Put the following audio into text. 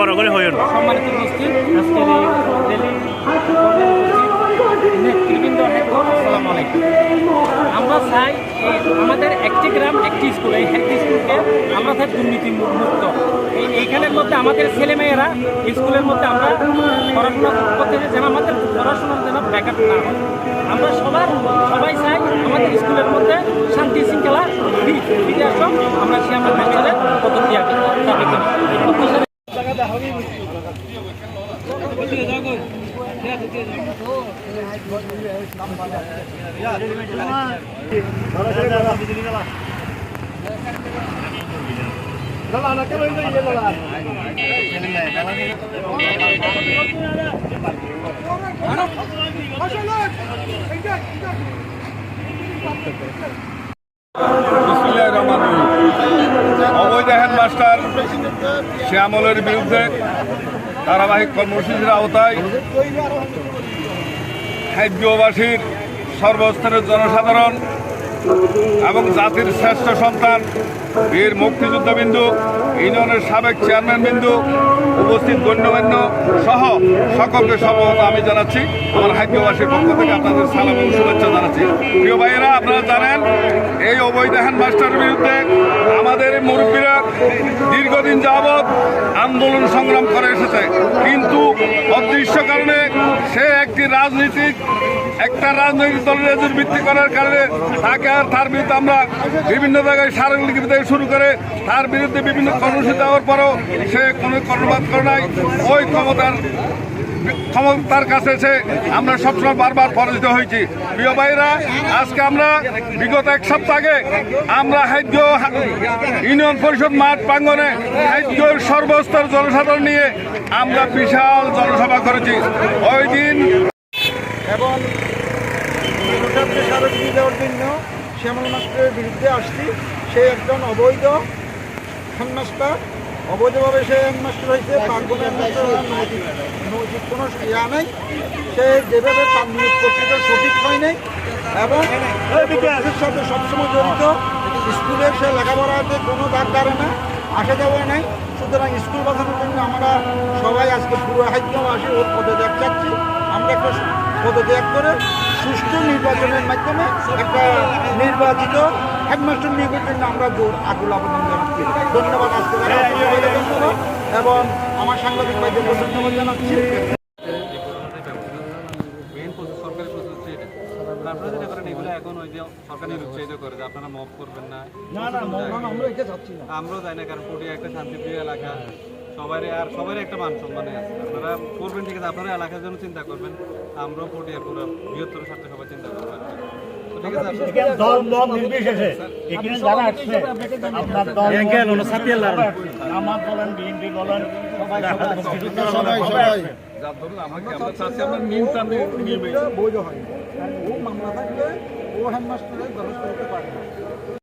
বড় করে হয়ে উঠবে আমরা চাই আমাদের একটি গ্রাম, একটি স্কুল, এই একটি স্কুলকে আমরা চাই দুর্নীতি মুক্ত এইখানের মধ্যে আমাদের ছেলেমেয়েরা স্কুলের মধ্যে আমরা পড়াশোনা করতে যেন আমাদের পড়াশোনার যেন ব্যাকআপ না হয়। আমরা সবার, সবাই চাই আমাদের স্কুলের মধ্যে শান্তি শৃঙ্খলা ফিরে আসুক অবৈধ হেডমাস্টার শ্যামলের বিরুদ্ধে ধারাবাহিক কর্মসূচির আওতায় খাদ্যবাসীর সর্বস্তরের জনসাধারণ এবং জাতির শ্রেষ্ঠ সন্তান বীর মুক্তিযুদ্ধবিন্দু, ইউনিয়নের সাবেক চেয়ারম্যান বিন্দু, উপস্থিত গণ্যমান্য সহ সকলকে সর্বত আমি জানাচ্ছি। আমার হাইদ্যবাসীর পক্ষ থেকে আপনাদের সালাম এবং শুভেচ্ছা জানাচ্ছি। প্রিয় ভাইয়েরা, আপনারা জানেন, এই অবৈধ মাস্টারের বিরুদ্ধে আমাদের মুরব্বীরা দীর্ঘদিন যাবৎ আন্দোলন সংগ্রাম করে এসেছে। অদৃশ্য কারণে সে একটি রাজনৈতিক, একটা রাজনৈতিক দলের এজেন্ট ভিত্তি করার কারণে তাকে আর তার বিরুদ্ধে আমরা বিভিন্ন জায়গায় সারাগুলি থেকে শুরু করে তার বিরুদ্ধে বিভিন্ন কর্মসূচি দেওয়ার পরও সে কোনো কর্মবাদ করে নাই। ওই ক্ষমতার ক্ষমতার কাছে এসে আমরা সবসময় বারবার পরাজিত হয়েছি। প্রিয় ভাইরা আজকে আমরা বিগত এক সপ্তাহ আগে আমরা হাইদ্য ইউনিয়ন পরিষদ মাঠ প্রাঙ্গনে হাইদ্যর সর্বস্তর জনসাধারণ নিয়ে আমরা বিশাল জনসভা করেছি। ওই দিন এবং শ্যামল মাস্টারের বিরুদ্ধে আসছি। সে একজন অবৈধ হেডমাস্টার। অবৈধভাবে সে হেডমাস্টার হয়েছে নৈতিক কোনো ইয়া নেই। সে যেভাবে তার নিয়োগ সঠিক হয় নাই এবং সাথে সবসময় জড়িত। স্কুলে সে লেখাপড়াতে কোনো দাগ দাঁড়ে না, আসা যাওয়া নাই। সুতরাং স্কুল বাঁচানোর জন্য আমরা সবাই আজকে পুরো হাইদ্যবাসী ওর পদত্যাগ চাচ্ছি। আমরা একটা পদত্যাগ করে সুষ্ঠু নির্বাচনের মাধ্যমে একটা নির্বাচিত হেডমাস্টার নিয়োগের জন্য আমরা জোর আকুল আবেদন জানাচ্ছি। ধন্যবাদ আজকে আমাকে সবাইকে ধন্যবাদ এবং আমার সাংবাদিক ভাইদেরকে ধন্যবাদ জানাচ্ছি। আপনারা যেটা করেন এগুলো এখন ওই যে সরকারি উৎসাহিত করে যে আপনারা মফ করবেন না। না না না, না, আমরা এটা আমরাও যাই না কারণ পটিয়া একটা শান্তিপ্রিয় এলাকা। সবারই আর সবারই একটা মান সম্মানে আছে। আপনারা করবেন ঠিক আছে আপনারা এলাকার জন্য চিন্তা করবেন আমরাও পটিয়ার পুরো বৃহত্তর স্বার্থে সবাই চিন্তা করব সবাই সবাই ও মামলা থাকলে ও করতে